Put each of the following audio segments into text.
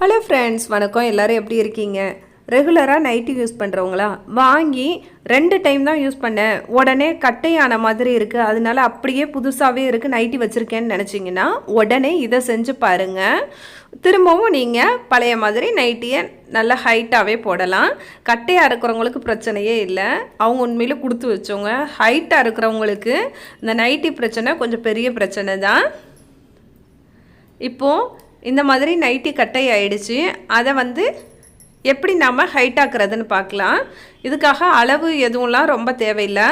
Hello friends வணக்கம். எல்லோரும் எப்படி இருக்கீங்க? ரெகுலராக நைட்டி யூஸ் பண்ணுறவங்களா வாங்கி ரெண்டு டைம் தான் யூஸ் பண்ணேன். உடனே கட்டையான மாதிரி இருக்குது அதனால அப்படியே புதுசாகவே இருக்குது நைட்டி வச்சுருக்கேன்னு நினச்சிங்கன்னா உடனே இதை செஞ்சு பாருங்கள் திரும்பவும் நீங்கள் பழைய மாதிரி நைட்டியை நல்ல ஹைட்டாகவே போடலாம். கட்டையாக இருக்கிறவங்களுக்கு பிரச்சனையே இல்லை. அவங்க உண்மையில் கொடுத்து வச்சவங்க. ஹைட்டாக இருக்கிறவங்களுக்கு இந்த நைட்டி பிரச்சனை கொஞ்சம் பெரிய பிரச்சனை தான் இப்போது இந்த மாதிரி நைட்டி கட்டை ஆயிடுச்சு. அதை வந்து எப்படி நம்ம ஹைட் ஆக்குறதுன்னு பார்க்கலாம். இதுக்காக அளவு எதுவும்லாம் ரொம்ப தேவையில்லை.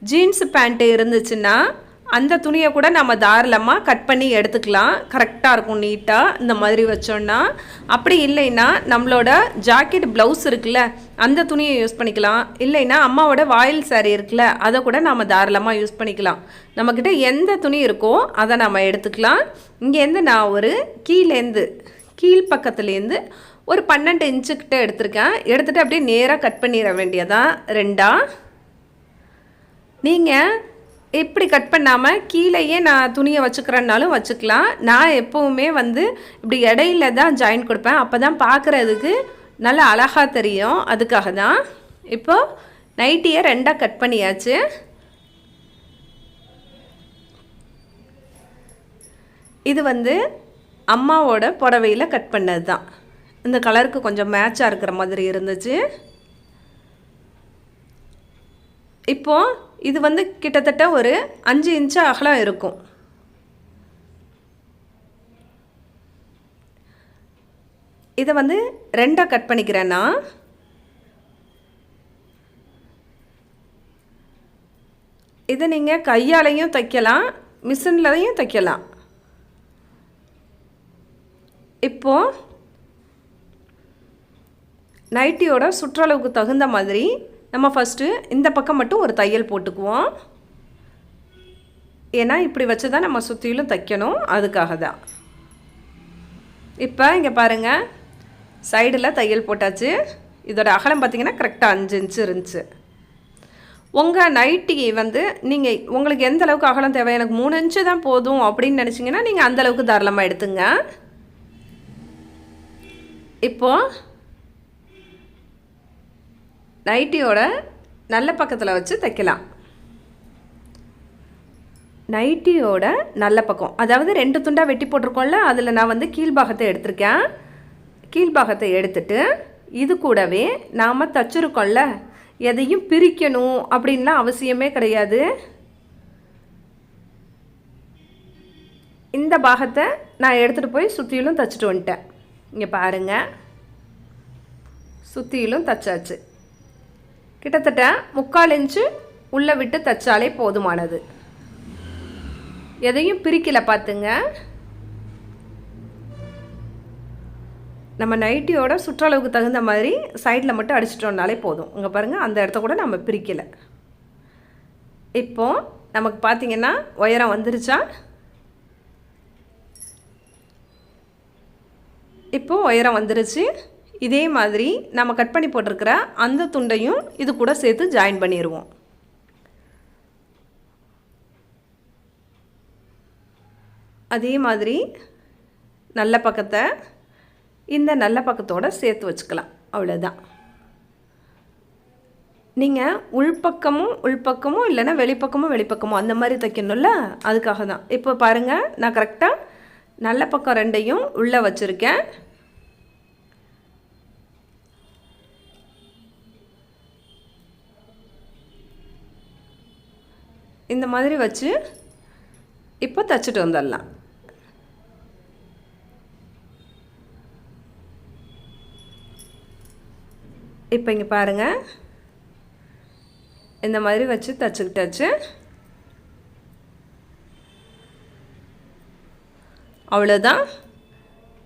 ஜீன்ஸ் பேண்ட்டு இருந்துச்சுன்னா அந்த துணியை கூட நம்ம தாராளமாக கட் பண்ணி எடுத்துக்கலாம். கரெக்டாக இருக்கும் நீட்டாக இந்த மாதிரி வச்சோன்னா அப்படி இல்லைன்னா நம்மளோட ஜாக்கெட் ப்ளவுஸ் இருக்குல்ல அந்த துணியை யூஸ் பண்ணிக்கலாம். இல்லைன்னா அம்மாவோட வாயில் சாரி இருக்குல்ல அதை கூட நம்ம தாராளமாக யூஸ் பண்ணிக்கலாம். நம்மக்கிட்ட எந்த துணி இருக்கோ அதை நம்ம எடுத்துக்கலாம். இங்கேருந்து நான் ஒரு கீழேந்து கீழ் பக்கத்துலேருந்து ஒரு பன்னெண்டு இன்ச்சுக்கிட்ட எடுத்திருக்கேன். எடுத்துகிட்டு அப்படியே நேராக கட் பண்ணிட வேண்டியதான் ரெண்டா? நீங்கள் இப்படி கட் பண்ணாமல் கீழேயே நான் துணியை வச்சுக்கிறேன்னாலும் வச்சுக்கலாம். நான் எப்போவுமே வந்து இப்படி இடையில தான் ஜாயின் கொடுப்பேன். அப்போ தான் பார்க்குறதுக்கு நல்லா அழகாக தெரியும். அதுக்காக தான். இப்போது நைட்டியை ரெண்டாக கட் பண்ணியாச்சு. இது வந்து அம்மாவோட புடவையில் கட் பண்ணது தான் இந்த கலருக்கு கொஞ்சம் மேட்சாக இருக்கிற மாதிரி இருந்துச்சு. இப்போது இது வந்து கிட்டத்தட்ட ஒரு அஞ்சு இன்ச்சு அகலம் இருக்கும். இதை வந்து ரெண்டாக கட் பண்ணிக்கிறேன்னா இதை நீங்கள் கையாலையும் தைக்கலாம் மிஷின்லையும் தைக்கலாம். இப்போது நைட்டியோட சுற்றளவுக்கு தகுந்த மாதிரி நம்ம ஃபஸ்ட்டு இந்த பக்கம் மட்டும் ஒரு தையல் போட்டுக்குவோம். ஏன்னா இப்படி வச்சு தான் நம்ம சுற்றிலும் தைக்கணும். அதுக்காக தான். இப்போ இங்கே பாருங்கள் சைடில் தையல் போட்டாச்சு. இதோட அகலம் பார்த்திங்கன்னா கரெக்டாக அஞ்சு இன்ச்சு இருந்துச்சு. உங்கள் நைட்டி வந்து நீங்கள் உங்களுக்கு எந்த அளவுக்கு அகலம் தேவை? எனக்கு மூணு இன்ச்சு தான் போதும் அப்படின்னு நினச்சிங்கன்னா நீங்கள் அந்தளவுக்கு தாராளமாக எடுத்துங்க. இப்போது நைட்டியோட நல்ல பக்கத்தில் வச்சு தைக்கலாம். நைட்டியோட நல்ல பக்கம். அதாவது ரெண்டு துண்டாக வெட்டி போட்டிருக்கோம்ல அதில் நான் வந்து கீழ்பாகத்தை எடுத்திருக்கேன். கீழ்பாகத்தை எடுத்துட்டு இது கூடவே நாம் தச்சுருக்கோம்ல எதையும் பிரிக்கணும் அப்படின்லாம் அவசியமே கிடையாது. இந்த பாகத்தை நான் எடுத்துகிட்டு போய் சுற்றிலும் தச்சுட்டு வந்துட்டேன். இங்கே பாருங்கள் சுற்றிலும் தச்சாச்சு. கிட்டத்தட்ட முக்கால் இன்ச்சு உள்ளே விட்டு தைச்சாலே போதுமானது. எதையும் பிரிக்கல பார்த்துங்க. நம்ம நைட்டியோட சுற்றளவுக்கு தகுந்த மாதிரி சைடில் மட்டும் அடிச்சிட்டோம்னாலே போதும். இங்கே பாருங்கள் அந்த இடத்த கூட நம்ம பிரிக்கலை. இப்போது நமக்கு பார்த்திங்கன்னா உயரம் வந்துருச்சா? இப்போது உயரம் வந்துருச்சு. இதே மாதிரி நம்ம கட் பண்ணி போட்டிருக்கிற அந்த துண்டையும் இது கூட சேர்த்து ஜாயின் பண்ணிடுவோம் அதே மாதிரி நல்ல பக்கத்தை இந்த நல்ல பக்கத்தோடு சேர்த்து வச்சுக்கலாம். அவ்வளோதான் நீங்கள் உள்பக்கமும் உள்பக்கமும் இல்லைன்னா வெளிப்பக்கமும் வெளிப்பக்கமும் அந்த மாதிரி தைக்கணும்ல? அதுக்காக தான் இப்போ பாருங்கள் நான் கரெக்டாக நல்ல பக்கம் ரெண்டையும் உள்ளே வச்சுருக்கேன். இந்த மாதிரி வச்சு இப்போ தைச்சிட்டு வந்துடலாம். இப்போ இங்கே பாருங்கள் இந்த மாதிரி வச்சு தச்சுக்கிட்டாச்சு. அவ்வளோதான்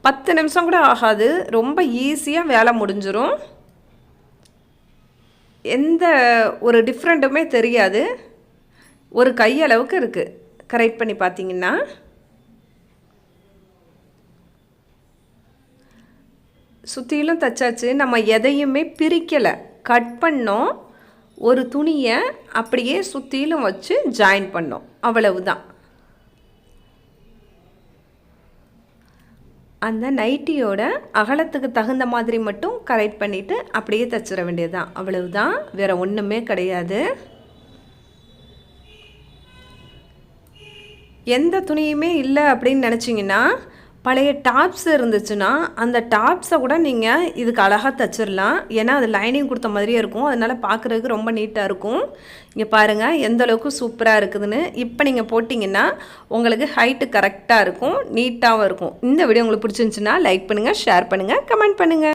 பத்து நிமிஷம் கூட ஆகாது. ரொம்ப ஈஸியாக வேலை முடிஞ்சிடும் எந்த ஒரு டிஃப்ரெண்ட்டுமே தெரியாது. ஒரு கையளவுக்கு இருக்குது கரெக்ட் பண்ணி பார்த்தீங்கன்னா சுற்றிலும் தைச்சாச்சு. நம்ம எதையுமே பிரிக்கலை. கட் பண்ணோம். ஒரு துணியை அப்படியே சுற்றிலும் வச்சு ஜாயின் பண்ணோம். அவ்வளவு தான் அந்த நைட்டியோட அகலத்துக்கு தகுந்த மாதிரி மட்டும் கரெக்ட் பண்ணிவிட்டு அப்படியே தச்சிட அவ்வளவு அவ்வளவுதான். வேறு ஒன்றுமே கிடையாது. எந்த துணியுமே இல்லை அப்படின்னு நினச்சிங்கன்னா பழைய டாப்ஸ் இருந்துச்சுன்னா அந்த டாப்ஸை கூட நீங்கள் இதுக்கு அழகாக தச்சிடலாம் ஏன்னா அது லைனிங் கொடுத்த மாதிரியே இருக்கும். அதனால் பார்க்குறதுக்கு ரொம்ப நீட்டாக இருக்கும். இங்கே பாருங்கள் எந்த அளவுக்கு சூப்பராக இருக்குதுன்னு. இப்போ நீங்கள் போட்டிங்கன்னா உங்களுக்கு ஹைட்டு கரெக்டாக இருக்கும் நீட்டாகவும் இருக்கும். இந்த வீடியோ உங்களுக்கு பிடிச்சிருந்துச்சுன்னா லைக் பண்ணுங்கள் ஷேர் பண்ணுங்கள் கமெண்ட் பண்ணுங்கள்